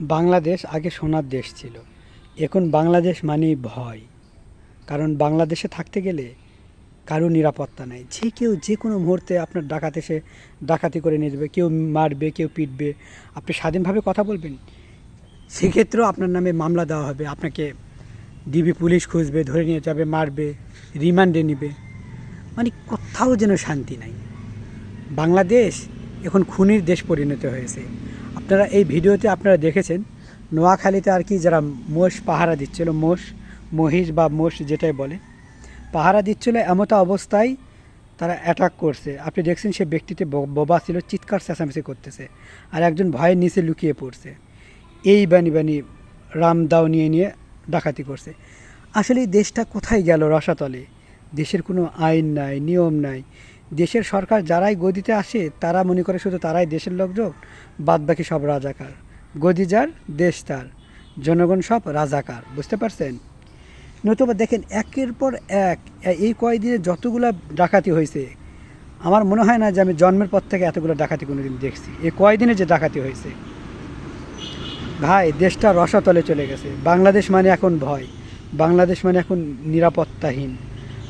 বাংলাদেশ আগে সোনার দেশ ছিল। এখন বাংলাদেশ মানেই ভয়। কারণ বাংলাদেশে থাকতে গেলে কারও নিরাপত্তা নেই। যে কেউ যে কোনো মুহূর্তে আপনার ডাকাত এসে ডাকাতি করে নিয়ে যাবে, কেউ মারবে, কেউ পিটবে। আপনি স্বাধীনভাবে কথা বলবেন, সেক্ষেত্রেও আপনার নামে মামলা দেওয়া হবে। আপনাকে ডিবি পুলিশ খুঁজবে, ধরে নিয়ে যাবে, মারবে, রিমান্ডে নিবে। মানে কোথাও যেন শান্তি নাই। বাংলাদেশ এখন খুনির দেশ পরিণত হয়েছে। আপনারা এই ভিডিওতে আপনারা দেখেছেন, নোয়াখালীতে আর কি যারা মোষ পাহারা দিচ্ছিল, মোষ, মহিষ বা মোষ যেটাই বলে, পাহারা দিচ্ছিল এমতো অবস্থায় তারা অ্যাটাক করছে। আপনি দেখছেন সে ব্যক্তিতে বোবা ছিল, চিৎকার চেঁচামেচি করতেছে আর একজন ভয়ের নিচে লুকিয়ে পড়ছে। এই বানি বানি রামদাও নিয়ে নিয়ে ডাকাতি করছে। আসলে দেশটা কোথায় গেল রসাতলে? দেশের কোনো আইন নাই, নিয়ম নাই। দেশের সরকার যারাই গদিতে আসে, তারা মনে করে শুধু তারাই দেশের লোকজন বাদ বাকি সব রাজাকার। গদি যার, দেশ তার। জনগণ সব রাজাকার, বুঝতে পারছেন? নতুবা দেখেন, একের পর এক, এই কয়দিনে যতগুলো ডাকাতি হয়েছে, আমার মনে হয় না যে আমি জন্মের পর থেকে এতগুলো ডাকাতি কোনোদিন দেখছি। এই কয়দিনে যে ডাকাতি হয়েছে? ভাই, দেশটা রসাতলে চলে গেছে। বাংলাদেশ মানে এখন ভয়, বাংলাদেশ মানে এখন নিরাপত্তাহীন,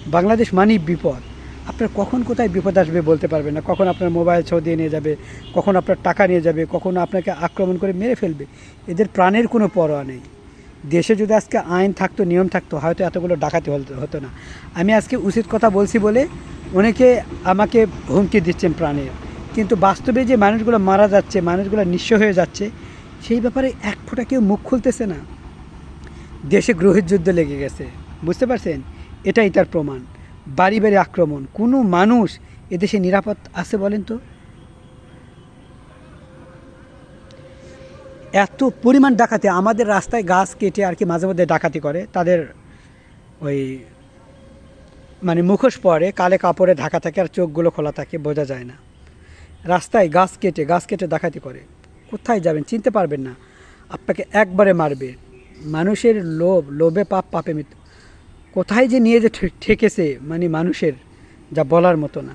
বাংলাদেশ মানেই বিপদ। আপনার কখন কোথায় বিপদ আসবে বলতে পারবেন না। কখন আপনার মোবাইল ছ দিয়ে নিয়ে যাবে, কখন আপনার টাকা নিয়ে যাবে, কখন আপনাকে আক্রমণ করে মেরে ফেলবে, এদের প্রাণের কোনো পরোয়া নেই। দেশে যদি আজকে আইন থাকতো, নিয়ম থাকতো, হয়তো এতগুলো ডাকাতি হতো না। আমি আজকে উচিত কথা বলছি বলে অনেকে আমাকে হুমকি দিচ্ছেন প্রাণের কিন্তু বাস্তবে যে মানুষগুলো মারা যাচ্ছে, মানুষগুলো নিঃস্ব হয়ে যাচ্ছে, সেই ব্যাপারে এক ফোঁটা কেউ মুখ খুলতেছে না। দেশে গ্রহের যুদ্ধ লেগে গেছে। বুঝতে পারছেন? এটাই তার প্রমাণ। বাড়ি বাড়ি আক্রমণ, কোনো মানুষ এদেশে নিরাপদ আছে বলেন তো? এত পরিমাণ ডাকাতি, আমাদের রাস্তায় গাছ কেটে আর কি মাঝে মধ্যে ডাকাতি করে, তাদের ওই মানে মুখোশ পরে, কালে কাপড়ে ঢাকা থাকে আর চোখগুলো খোলা থাকে, বোঝা যায় না। রাস্তায় গাছ কেটে গাছ কেটে ডাকাতি করে। কোথায় যাবেন? চিনতে পারবেন না। আপনাকে একবারে মারবে। মানুষের লোভ, লোভে পাপ, পাপে মৃত্যু। কোথায় যে নিয়ে যে ঠেকেছে মানে মানুষের, যা বলার মতো না।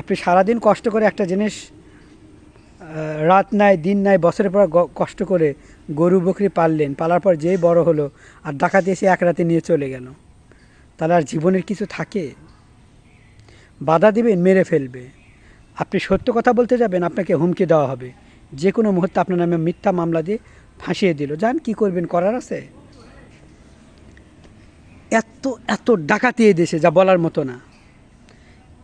আপনি সারাদিন কষ্ট করে একটা জিনিস রাত নাই, দিন নাই, বছরের পর কষ্ট করে গরু বকরি পাললেন, পালার পর যেই বড় হলো আর ডাকাতি এসে এক রাতে নিয়ে চলে গেল। তাহলে আর জীবনের কিছু থাকে? বাধা দিবেন মেরে ফেলবে। আপনি সত্য কথা বলতে যাবেন, আপনাকে হুমকি দেওয়া হবে। যে কোনো মুহূর্তে আপনার নামে মিথ্যা মামলা দিয়ে ফাঁসিয়ে দিল। যান, কি করবেন, করার আছে? এত এত ডাকাতি এই দেশে, যা বলার মতো না।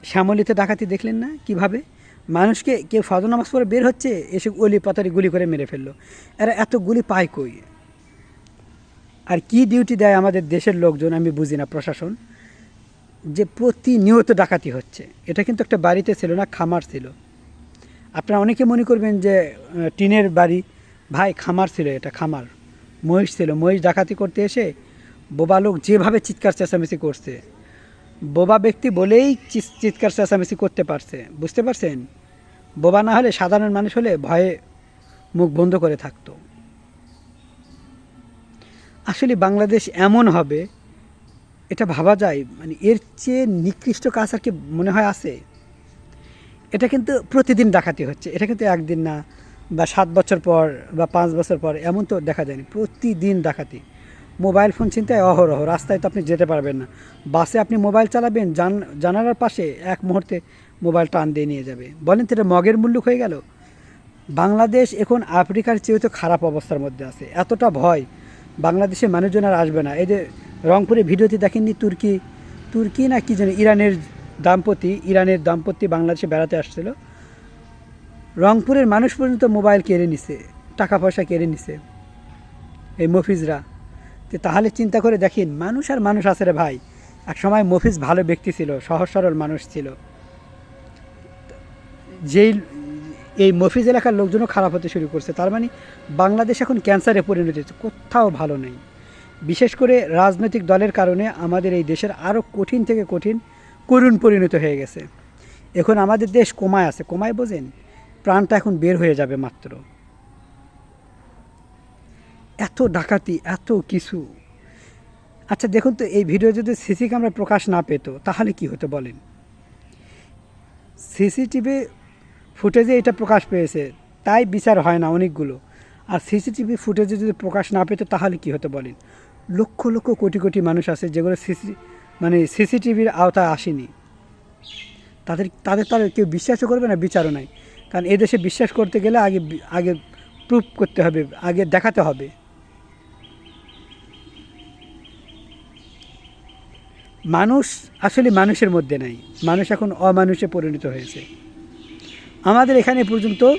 শ্যামলিতে ডাকাতি দেখলেন না? কীভাবে? মানুষকে কেউ ফজর নামাজ পরে বের হচ্ছে, এসে অলি পাতারি গুলি করে মেরে ফেলল। এরা এত গুলি পায় কই? আর কি ডিউটি দেয় আমাদের দেশের লোকজন আমি বুঝি না, প্রশাসন? যে প্রতিনিয়ত ডাকাতি হচ্ছে। এটা কিন্তু একটা বাড়িতে ছিল না, খামার ছিল। আপনারা অনেকে মনে করবেন যে টিনের বাড়ি, ভাই, খামার ছিল এটা, খামার। মহিষ ছিল, মহিষ ডাকাতি করতে এসে বোবা লোক যেভাবে চিৎকার চেঁচামেচি করছে, বোবা ব্যক্তি বলেই চিৎ- চিৎকার চেঁচামেচি করতে পারছে, বুঝতে পারছেন? বোবা না হলে সাধারণ মানুষ হলে ভয়ে মুখ বন্ধ করে থাকতো। আসলে বাংলাদেশ এমন হবে, এটা ভাবা যায় মানে এর চেয়ে নিকৃষ্ট কাজ আর কি মনে হয় আছে। এটা কিন্তু প্রতিদিন ডাকাতি হচ্ছে, এটা কিন্তু একদিন না, বা সাত বছর পর, বা পাঁচ বছর পর, এমন তো দেখা যায়নি, প্রতিদিন ডাকাতি মোবাইল ফোন চিন্তায় অহরহ, রাস্তায় তো আপনি যেতে পারবেন না। বাসে আপনি মোবাইল চালাবেন, জান, জানালার পাশে এক মুহূর্তে মোবাইল টান দিয়ে নিয়ে যাবে। বলেন তো এটা মগের মূল্য হয়ে গেল? বাংলাদেশ এখন আফ্রিকার চেয়েও তো খারাপ অবস্থার মধ্যে আছে। এতটা ভয়। বাংলাদেশের মানুষজন আর আসবে না। এই যে রংপুরে ভিডিওতে দেখেননি তুর্কি? তুর্কি না কি জানি ইরানের দাম্পতি, ইরানের দাম্পত্য বাংলাদেশে বেড়াতে আসছিল। রংপুরের মানুষ পর্যন্ত মোবাইল কেড়ে নিছে, টাকা পয়সা কেড়ে নিছে। এই মফিজরা। তো তাহলে চিন্তা করে দেখেন, মানুষ আর মানুষ আছে রে ভাই। এক সময় মফিজ ভালো ব্যক্তি ছিল, সহজ সরল মানুষ ছিল। যেই এই মফিজ এলাকার লোকজনও খারাপ হতে শুরু করছে। তার মানে বাংলাদেশ এখন ক্যান্সারে পরিণত হচ্ছে কোথাও ভালো নেই। বিশেষ করে রাজনৈতিক দলের কারণে আমাদের এই দেশের আরও কঠিন থেকে কঠিন করুণ পরিণত হয়ে গেছে। এখন আমাদের দেশ কোমায় আছে। কোমায় বোঝেন? প্রাণটা এখন বের হয়ে যাবে মাত্র। এত ডাকাতি, এত কিছু। আচ্ছা দেখুন তো, এই ভিডিও যদি সিসি ক্যামেরা প্রকাশ না পেত, তাহলে কি হতো বলেন? সিসিটিভি ফুটেজে এটা প্রকাশ পেয়েছে, তাই বিচার হয় না অনেকগুলো। আর সিসিটিভি ফুটেজে যদি প্রকাশ না পেতো, তাহলে কী হতো বলেন? লক্ষ লক্ষ কোটি কোটি মানুষ আছে যেগুলো সিসি মানে সিসিটিভির আওতায় আসেনি। তাদের তাদের তাদের কেউ বিশ্বাসও করবে না, বিচারও নাই। কারণ এদেশে বিশ্বাস করতে গেলে আগে আগে প্রুফ করতে হবে, আগে দেখাতে হবে। মানুষ আসলে মানুষের মধ্যে নাই। মানুষ এখন অমানুষে পরিণত হয়েছে। আমাদের এখানে পর্যন্ত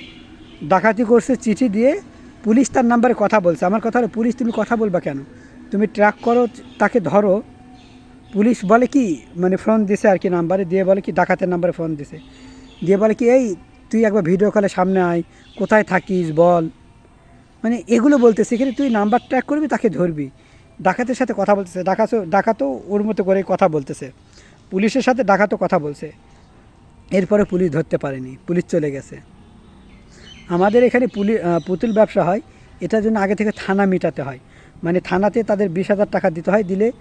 ডাকাতি করছে, চিঠি দিয়ে পুলিশ তার নাম্বারে কথা বলছে। আমার কথা হলো, পুলিশ, তুমি কথা বলবা কেন? তুমি ট্র্যাক করো, তাকে ধরো। পুলিশ বলে কি মানে ফোন দিছে আর কি নাম্বারে, দিয়ে বলে কি, ডাকাতের নাম্বারে ফোন দিছে। দিয়ে বলে কি, এই, তুই একবার ভিডিও কলে সামনে আয়, কোথায় থাকিস বল? মানে এগুলো বলতে সেখানে তুই নাম্বার ট্র্যাক করবি, তাকে ধরবি। ডাকাতের সাথে কথা বলতেছে। ডাকাতও ডাকাতও ওর মতো করে কথা বলতেছে। পুলিশের সাথে ডাকাতও কথা বলছে। এরপরে পুলিশ ধরতে পারেনি। পুলিশ চলে গেছে। আমাদের এখানে পুলি পুতুল ব্যবসা হয়। এটার জন্য আগে থেকে থানা মেটাতে হয়। মানে থানাতে তাদের বিশ হাজার টাকা দিতে হয়। দিলে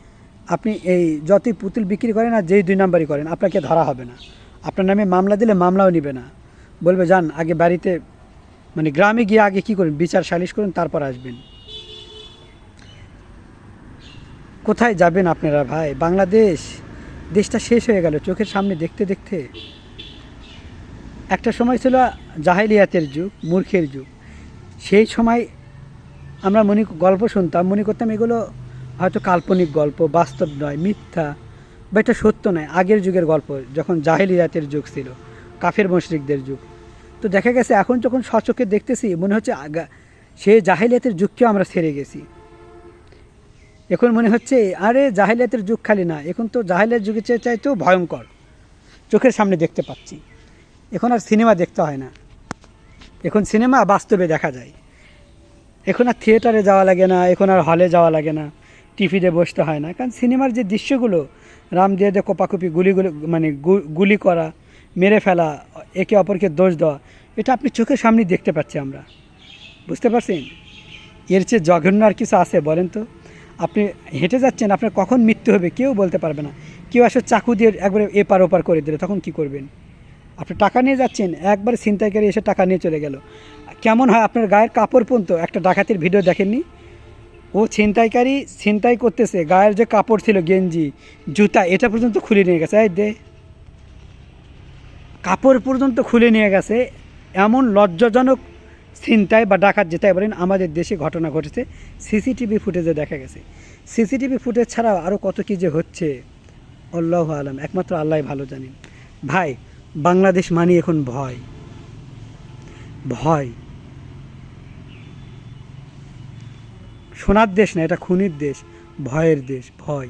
আপনি এই যতই পুতুল বিক্রি করেন আর যেই দুই নাম্বারই করেন, আপনাকে ধরা হবে না। আপনার নামে মামলা দিলে মামলাও নেবে না। বলবে, যান, আগে বাড়িতে মানে গ্রামে গিয়ে আগে কী করুন? বিচার সালিশ করুন, তারপর আসবেন। কোথায় যাবেন আপনারা ভাই? বাংলাদেশ। দেশটা শেষ হয়ে গেল চোখের সামনে দেখতে দেখতে। একটা সময় ছিল জাহেলিয়াতের যুগ মূর্খের যুগ। সেই সময় আমরা মনে গল্প শুনতাম, মনে করতাম এগুলো হয়তো কাল্পনিক গল্প, বাস্তব নয়, মিথ্যা। বা এটা সত্য নয়। আগের যুগের গল্প, যখন জাহেলিয়াতের যুগ ছিল, কাফের মশরিকদের যুগ। তো দেখা গেছে এখন যখন সচকে দেখতেছি, মনে হচ্ছে আগা সেই জাহেলিয়াতের যুগকেও আমরা ছেড়ে গেছি। এখন মনে হচ্ছে, আরে জাহেলিয়াতের যুগ খালি না, এখন তো জাহেলিয়ার যুগের চেয়ে চাইতেও ভয়ঙ্কর। চোখের সামনে দেখতে পাচ্ছি। এখন আর সিনেমা দেখতে হয় না। এখন সিনেমা বাস্তবে দেখা যায়। এখন আর থিয়েটারে যাওয়া লাগে না, এখন আর হলে যাওয়া লাগে না, টিভিতে বসতে হয় না। কারণ সিনেমার যে দৃশ্যগুলো, রাম দিয়ে দিয়ে কোপাকুপি, গুলিগুলো মানে গুলি করা, মেরে ফেলা, একে অপরকে দোষ দেওয়া, এটা আপনি চোখের সামনেই দেখতে পাচ্ছি আমরা। বুঝতে পারছেন? এর চেয়ে জঘন্য আর কিছু আছে, বলেন তো। আপনি হেঁটে যাচ্ছেন, আপনার কখন মৃত্যু হবে কেউ বলতে পারবে না। কেউ আসলে চাকু দিয়ে একবারে এপার ওপার করে দিলে, তখন কি করবেন? আপনি টাকা নিয়ে যাচ্ছেন, একবার ছিনতাইকারী এসে টাকা নিয়ে চলে গেল। কেমন হয় আপনার গায়ের কাপড় পর্যন্ত? একটা ডাকাতির ভিডিও দেখেননি? ও ছিনতাইকারী ছিনতাই করতেছে, গায়ের যে কাপড় ছিল, গেঞ্জি, জুতা, এটা পর্যন্ত খুলে নিয়ে গেছে। এই দে। কাপড় পর্যন্ত খুলে নিয়ে গেছে। এমন লজ্জাজনক ছিনতাই বা ডাকাত যেটাই বলেন, আমাদের দেশে ঘটনা ঘটেছে। সিসিটিভি ফুটেজে দেখা গেছে। সিসিটিভি ফুটেজ ছাড়াও আরও কত কী যে হচ্ছে, আল্লাহ আলম, একমাত্র আল্লাহ ভালো জানেন। ভাই, বাংলাদেশ মানি এখন ভয়। ভয়। সোনার দেশ না, এটা খুনির দেশ, ভয়ের দেশ, ভয়।